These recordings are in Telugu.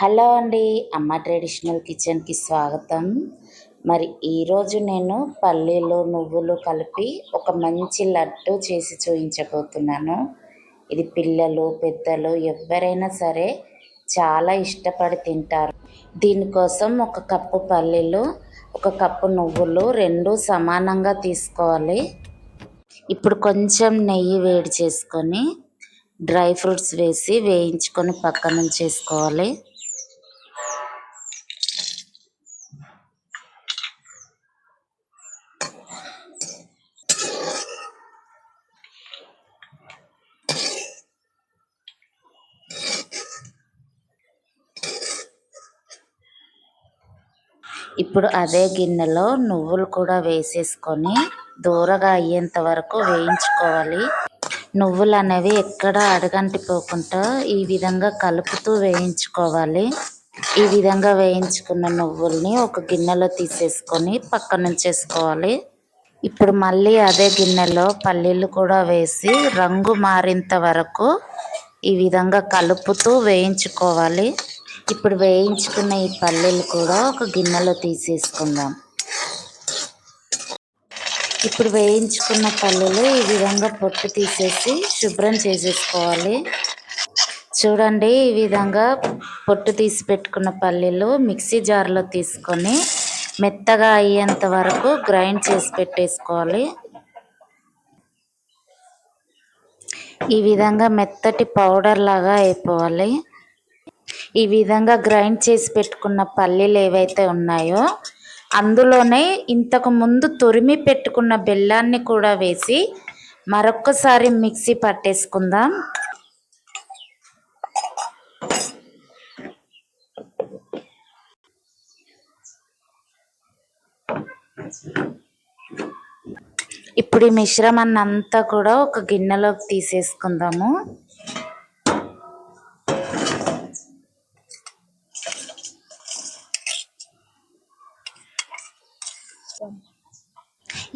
హలో అండి అమ్మ ట్రెడిషనల్ కిచెన్కి స్వాగతం. మరి ఈరోజు నేను పల్లీలు నువ్వులు కలిపి ఒక మంచి లడ్డు చేసి చూపించబోతున్నాను ఇది పిల్లలు పెద్దలు ఎవరైనా సరే చాలా ఇష్టపడి తింటారు. దీనికోసం ఒక కప్పు పల్లీలు ఒక కప్పు నువ్వులు రెండు సమానంగా తీసుకోవాలి. ఇప్పుడు కొంచెం నెయ్యి వేడి చేసుకొని డ్రై ఫ్రూట్స్ వేసి వేయించుకొని పక్కన చేసుకోవాలి ఇప్పుడు అదే గిన్నెలో నువ్వులు కూడా వేసేసుకొని దూరగా అయ్యేంత వరకు వేయించుకోవాలి. నువ్వులు అనేవి ఎక్కడ అడగంటిపోకుండా ఈ విధంగా కలుపుతూ వేయించుకోవాలి. ఈ విధంగా వేయించుకున్న నువ్వుల్ని ఒక గిన్నెలో తీసేసుకొని పక్కన ఉంచేసుకోవాలి. ఇప్పుడు మళ్ళీ అదే గిన్నెలో పల్లీలు కూడా వేసి రంగు మారేంత వరకు ఈ విధంగా కలుపుతూ వేయించుకోవాలి. ఇప్పుడు వేయించుకున్న ఈ పల్లీలు కూడా ఒక గిన్నెలో తీసేసుకుందాం. ఇప్పుడు వేయించుకున్న పల్లీలు ఈ విధంగా పొట్టు తీసేసి శుభ్రం చేసేసుకోవాలి. చూడండి ఈ విధంగా పొట్టు తీసి పెట్టుకున్న పల్లీలు మిక్సీ జార్లో తీసుకొని మెత్తగా అయ్యేంత వరకు గ్రైండ్ చేసి పెట్టేసుకోవాలి. ఈ విధంగా మెత్తటి పౌడర్ లాగా అయిపోవాలి. ఈ విధంగా గ్రైండ్ చేసి పెట్టుకున్న పల్లీలు ఏవైతే ఉన్నాయో అందులోనే ఇంతకు ముందు తురిమి పెట్టుకున్న బెల్లాన్ని కూడా వేసి మరొక్కసారి మిక్సీ పట్టేసుకుందాం. ఇప్పుడు ఈ మిశ్రమాన్ని అంతా కూడా ఒక గిన్నెలోకి తీసేసుకుందాము.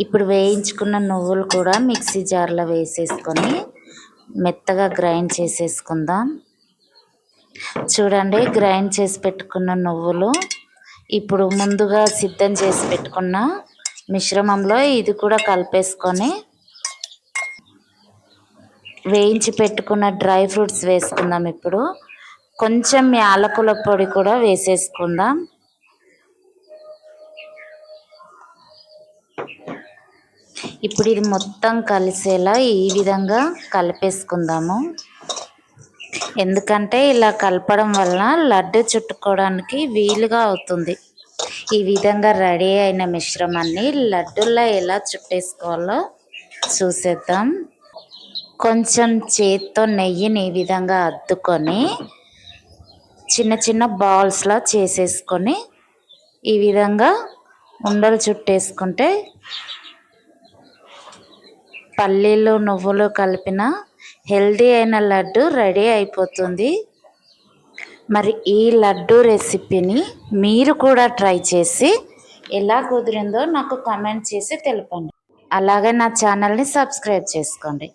ఇప్పుడు వేయించుకున్న నువ్వులు కూడా మిక్సీ జార్లో వేసేసుకొని మెత్తగా గ్రైండ్ చేసేసుకుందాం. చూడండి గ్రైండ్ చేసి పెట్టుకున్న నువ్వులు ఇప్పుడు ముందుగా సిద్ధం చేసి పెట్టుకున్న మిశ్రమంలో ఇది కూడా కలిపేసుకొని వేయించి పెట్టుకున్న డ్రై ఫ్రూట్స్ వేసుకుందాం ఇప్పుడు. కొంచెం యాలకుల పొడి కూడా వేసేసుకుందాం. ఇప్పుడు ఇది మొత్తం కలిసేలా ఈ విధంగా కలిపేసుకుందాము. ఎందుకంటే ఇలా కలపడం వల్ల లడ్డు చుట్టుకోవడానికి వీలుగా అవుతుంది. ఈ విధంగా రెడీ అయిన మిశ్రమాన్ని లడ్డుల్లో ఎలా చుట్టేసుకోవాలో చూసేద్దాం. కొంచెం చేత్తో నెయ్యిని ఈ విధంగా అద్దుకొని చిన్న చిన్న బాల్స్లా చేసేసుకొని ఈ విధంగా ఉండలు చుట్టేసుకుంటే పల్లీలు నువ్వులు కలిపిన హెల్దీ అయిన లడ్డు రెడీ అయిపోతుంది. మరి ఈ లడ్డు రెసిపీని మీరు కూడా ట్రై చేసి ఎలా కుదిరిందో నాకు కమెంట్ చేసి తెలపండి. అలాగే నా ఛానల్ని సబ్స్క్రైబ్ చేసుకోండి.